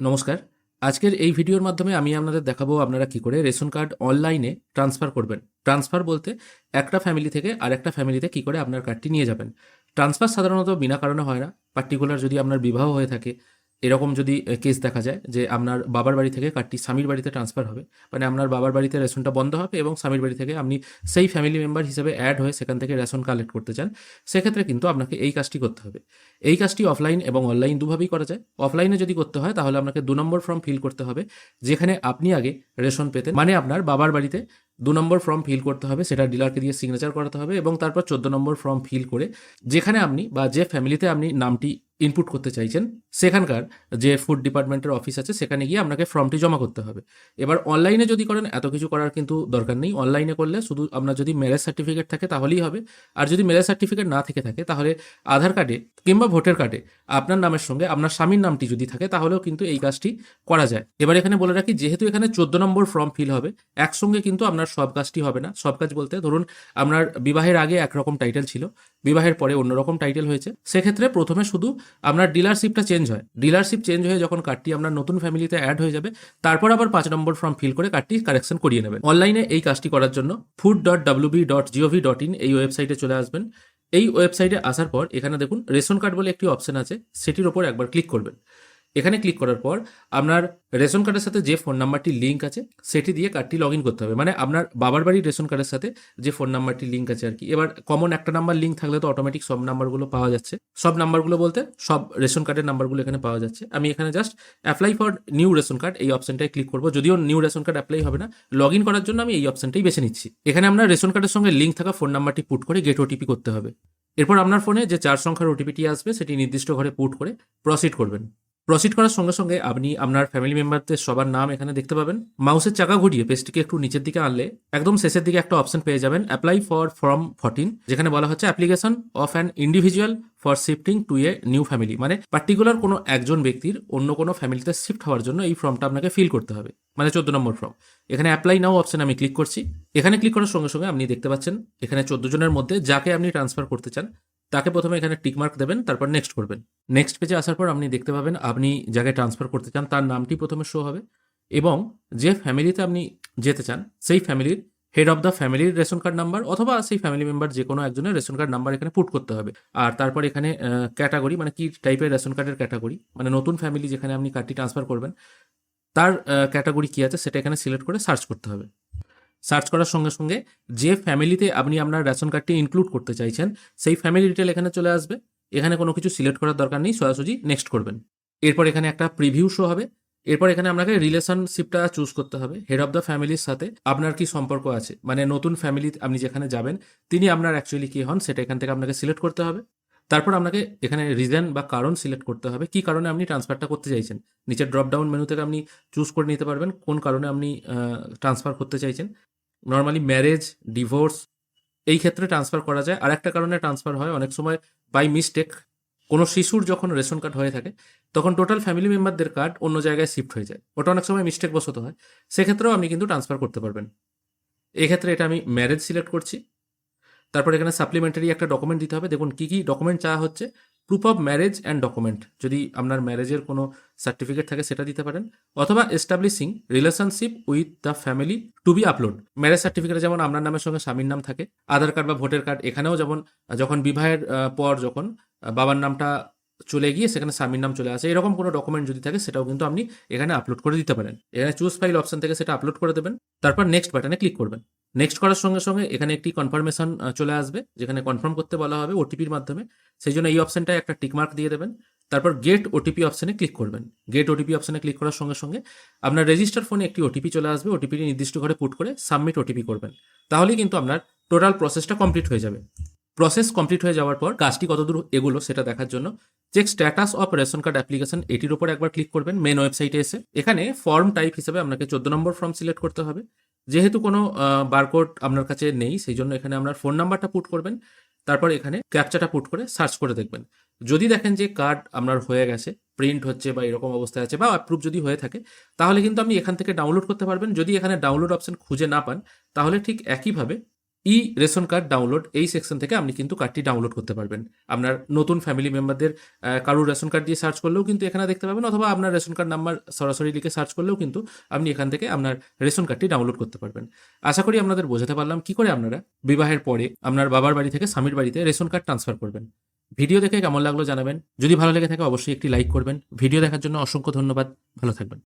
নমস্কার। আজকের এই ভিডিওর মাধ্যমে আমি আপনাদের দেখাবো আপনারা কি করে রেশন কার্ড অনলাইনে ট্রান্সফার করবেন। ট্রান্সফার বলতে একটা ফ্যামিলি থেকে আর একটা ফ্যামিলিতে কি করে আপনার কার্ডটি নিয়ে যাবেন। ট্রান্সফার সাধারণত বিনা কারণে হয় না। পার্টিকুলার যদি আপনার বিবাহ হয়ে থাকে এরকম যদি কেস দেখা যায় যে আপনার বাবার বাড়ি থেকে কার্ডটি স্বামীর বাড়িতে ট্রান্সফার হবে মানে আপনার বাবার বাড়িতে রেশনটা বন্ধ হবে এবং স্বামীর বাড়ি থেকে আপনি সেই ফ্যামিলি মেম্বার হিসেবে অ্যাড হয়ে সেখান থেকে রেশন কালেক্ট করতে চান, সেক্ষেত্রে কিন্তু আপনাকে এই কাজটি করতে হবে। এই কাজটি অফলাইন এবং অনলাইন দুভাবেই করা যায়। অফলাইনে যদি করতে হয়, তাহলে আপনাকে দু নম্বর ফর্ম ফিল করতে হবে, যেখানে আপনি আগে রেশন পেতেন। মানে আপনার বাবার বাড়িতে দু নম্বর ফর্ম ফিল করতে হবে, সেটা ডিলারকে দিয়ে সিগনেচার করাতে হবে এবং তারপর চোদ্দ নম্বর ফর্ম ফিল করে, যেখানে আপনি বা যে ফ্যামিলিতে আপনি নামটি ইনপুট করতে চাইছেন, সেখানকার যে ফুড ডিপার্টমেন্টের অফিস আছে, সেখানে গিয়ে আপনাকে ফর্মটি জমা করতে হবে। এবার অনলাইনে যদি করেন, এত কিছু করার কিন্তু দরকার নেই। অনলাইনে করলে শুধু আপনার যদি ম্যারেজ সার্টিফিকেট থাকে, তাহলেই হবে। আর যদি ম্যারেজ সার্টিফিকেট না থেকে থাকে, তাহলে আধার কার্ডে কিংবা ভোটার কার্ডে আপনার নামের সঙ্গে আপনার স্বামীর নামটি যদি থাকে, তাহলেও কিন্তু এই কাজটি করা যায়। এবার এখানে বলে রাখি, যেহেতু এখানে চোদ্দ নম্বর ফর্ম ফিল হবে, একসঙ্গে কিন্তু আপনার সব কাজটি হবে না। সব কাজ বলতে ধরুন, আপনার বিবাহের আগে একরকম টাইটেল ছিল, বিবাহের পরে অন্যরকম টাইটেল হয়েছে। সেক্ষেত্রে প্রথমে শুধু আপনার ডিলারশিপটা চেঞ্জ হয়। ডিলারশিপ চেঞ্জ হয়ে যখন কার্ডটি আপনার নতুন ফ্যামিলিতে অ্যাড হয়ে যাবে, তারপর আবার পাঁচ নম্বর ফর্ম ফিল করে কার্ডটি কারেকশন করিয়ে নেবেন। অনলাইনে এই কাজটি করার জন্য food dot WB dot GOV dot in এই ওয়েবসাইটে চলে আসবেন। এই ওয়েবসাইটে আসার পর এখানে দেখুন রেশন কার্ড বলে একটি অপশন আছে, সেটির ওপর একবার ক্লিক করবেন। এখানে ক্লিক করার পর আপনার রেশন কার্ডের সাথে যে ফোন নাম্বারটি লিঙ্ক আছে, সেটি দিয়ে কার্ডটি লগ ইন করতে হবে। মানে আপনার বাবার বাড়ির রেশন কার্ডের সাথে যে ফোন নাম্বারটি লিঙ্ক আছে আর কি এবার কমন একটা নাম্বার লিঙ্ক থাকলে তো অটোমেটিক সব নাম্বারগুলো পাওয়া যাচ্ছে। সব নাম্বারগুলো বলতে সব রেশন কার্ডের নাম্বারগুলো এখানে পাওয়া যাচ্ছে। আমি এখানে just apply for new ration card এই অপশনটায় ক্লিক করব। যদিও নিউ রেশন কার্ড অ্যাপ্লাই হবে না লগ ইন করার জন্য আমি এই অপশনটাই বেছে নিচ্ছি। এখানে আপনার রেশন কার্ডের সঙ্গে লিঙ্ক থাকা ফোন নাম্বারটি পুট করে গেট ওটিপি করতে হবে। এরপর আপনার ফোনে যে চার সংখ্যার ওটিপিটি আসবে, সেটি নির্দিষ্ট ঘরে পুট করে প্রসিড করবেন। প্রসিড করার সঙ্গে সঙ্গে আপনি আপনার ফ্যামিলি মেম্বারদের সবার নাম এখানে দেখতে পাবেন। মাউসের চাকা ঘুরিয়ে পেজটিকে একটু নিচের দিকে আনলে একদম শেষের দিকে একটা অপশন পেয়ে যাবেন। অ্যাপ্লাই ফর ফর্ম ফর্টিন যেখানে বলা হচ্ছে application of an individual for shifting to a new family মানে পার্টিকুলার কোনো একজন ব্যক্তির অন্য কোনো ফ্যামিলিতে শিফট হওয়ার জন্য এই ফর্মটা আপনাকে ফিল করতে হবে। মানে চোদ্দ নম্বর ফর্ম এখানে অ্যাপ্লাই নাও অপশন আমি ক্লিক করছি। এখানে ক্লিক করার সঙ্গে সঙ্গে আপনি দেখতে পাচ্ছেন, এখানে চোদ্দ জনের মধ্যে যাকে আপনি ট্রান্সফার করতে চান তাকে প্রথমে এখানে টিকমার্ক দেবেন, তারপর নেক্সট করবেন। নেক্সট পেজে আসার পর আপনি দেখতে পাবেন আপনি যাকে ট্রান্সফার করতে চান, তার নামটি প্রথমে শো হবে। এবং যে ফ্যামিলিতে আপনি যেতে চান, সেই ফ্যামিলির হেড অফ দ্য ফ্যামিলির রেশন কার্ড নাম্বার অথবা সেই ফ্যামিলি মেম্বার যে কোনো একজনের রেশন কার্ড নাম্বার এখানে পুট করতে হবে। আর তারপর এখানে ক্যাটাগরি মানে কি টাইপের রেশন কার্ডের ক্যাটাগরি মানে নতুন ফ্যামিলি যেখানে আপনি কার্ডটি ট্রান্সফার করবেন, তার ক্যাটাগরি কী আছে সেটা এখানে সিলেক্ট করে সার্চ করতে হবে। সার্চ করার সঙ্গে সঙ্গে যে ফ্যামিলিতে আপনি আপনার রেশন কার্ডটি ইনক্লুড করতে চাইছেন, সেই ফ্যামিলি ডিটেল এখানে চলে আসবে। এখানে কোনো কিছু সিলেক্ট করার দরকার নেই, সোজাসুজি নেক্সট করবেন। এরপর এখানে একটা প্রিভিউ শো হবে। এরপর এখানে আপনাকে রিলেশনশিপটা চুজ করতে হবে হেড অফ দ্য ফ্যামিলির সাথে। আপনার কি সম্পর্ক আছে? মানে নতুন ফ্যামিলি আপনি যেখানে যাবেন, তিনি আপনার অ্যাকচুয়ালি কি হন, সেটা এখান থেকে আপনাকে সিলেক্ট করতে হবে। তারপর আপনাকে এখানে রিজন বা কারণ সিলেক্ট করতে হবে, কি কারণে আপনি ট্রান্সফারটা করতে চাইছেন। নিচের ড্রপ ডাউন মেনু থেকে আপনি চুজ করে নিতে পারবেন কোন কারণে আপনি ট্রান্সফার করতে চাইছেন। নর্মালি ম্যারেজ ডিভোর্স এই ক্ষেত্রে ট্রান্সফার করা যায়। আর একটা কারণে ট্রান্সফার হয়, অনেক সময় বাই মিস্টেক কোনো শিশুর যখন রেশন কার্ড হয়ে থাকে, তখন টোটাল ফ্যামিলি মেম্বারদের কার্ড অন্য জায়গায় শিফট হয়ে যায়। ওটা অনেক সময় মিস্টেক বশত হয়। সেক্ষেত্রেও আপনি কিন্তু ট্রান্সফার করতে পারবেন। এক্ষেত্রে এটা আমি ম্যারেজ সিলেক্ট করছি। তারপর এখানে সাপ্লিমেন্টারি একটা ডকুমেন্ট দিতে হবে। দেখুন কী কী ডকুমেন্ট চাওয়া হচ্ছে। Proof of marriage and document যদি আপনার ম্যারেজের কোনো সার্টিফিকেট থাকে, সেটা দিতে পারেন। অথবা establishing relationship with the family to be upload marriage সার্টিফিকেটে যেমন আপনার নামের সঙ্গে স্বামীর নাম থাকে, আধার কার্ড বা ভোটার কার্ড এখানেও যেমন, যখন বিবাহের পর যখন বাবার নামটা চলে গিয়ে সেখানে স্বামীর নাম চলে আসে। এরকম কোনো ডকুমেন্ট যদি থাকে, সেটাও কিন্তু আপনি এখানে আপলোড করে দিতে পারেন। এখানে চুজ ফাইল অপশন থেকে সেটা আপলোড করে দেবেন। তারপর নেক্সট বাটনে ক্লিক করবেন। নেক্সট করার সঙ্গে সঙ্গে এখানে একটি কনফার্মেশন চলে আসবে, যেখানে কনফার্ম করতে বলা হবে ওটিপির মাধ্যমে। সেই জন্য এই অপশনটায় একটা টিকমার্ক দিয়ে দেবেন। তারপর গেট ওটিপি অপশনে ক্লিক করবেন। গেট ওটিপি অপশনে ক্লিক করার সঙ্গে সঙ্গে আপনার রেজিস্টার ফোনে একটি ওটিপি চলে আসবে। ওটিপিটি নির্দিষ্ট ঘরে পুট করে সাবমিট ওটিপি করবেন। তাহলেই কিন্তু আপনার টোটাল প্রসেসটা কমপ্লিট হয়ে যাবে। প্রসেস কমপ্লিট হয়ে যাওয়ার পর কাজটি কতদূর এগুলো সেটা দেখার জন্য check status of ration card application এটির উপর একবার ক্লিক করবেন মেন ওয়েবসাইটে এসে। এখানে ফর্ম টাইপ হিসেবে আপনাকে চোদ্দ নম্বর ফর্ম সিলেক্ট করতে হবে। যেহেতু কোনো বারকোড আপনার কাছে নেই, সেই জন্য এখানে আপনার ফোন নাম্বারটা পুট করবেন। তারপর এখানে ক্যাপচাটা পুট করে সার্চ করে দেখবেন। যদি দেখেন যে কার্ড আপনার হয়ে গেছে প্রিন্ট হচ্ছে বা এরকম অবস্থায় আছে বা অ্যাপ্রুভ যদি হয়ে থাকে, তাহলে কিন্তু আপনি এখান থেকে ডাউনলোড করতে পারবেন। যদি এখানে ডাউনলোড অপশন খুঁজে না পান, তাহলে ঠিক একইভাবে ই রেশন কার্ড ডাউনলোড এই সেকশন থেকে আপনি কিন্তু কার্ডটি ডাউনলোড করতে পারবেন। আপনার নতুন ফ্যামিলি মেম্বারদের কারোর রেশন কার্ড দিয়ে সার্চ করলেও কিন্তু এখানে দেখতে পাবেন, অথবা আপনার রেশন কার্ড নাম্বার সরাসরি লিখে সার্চ করলেও কিন্তু আপনি এখান থেকে আপনার রেশন কার্ডটি ডাউনলোড করতে পারবেন। আশা করি আপনাদের বোঝাতে পারলাম কি করে আপনারা বিবাহের পরে আপনার বাবার বাড়ি থেকে স্বামীর বাড়িতে রেশন কার্ড ট্রান্সফার করবেন। ভিডিও দেখে কেমন লাগল জানাবেন। যদি ভালো লেগে থাকে অবশ্যই একটি লাইক করবেন। ভিডিও দেখার জন্য অসংখ্য ধন্যবাদ। ভালো থাকবেন।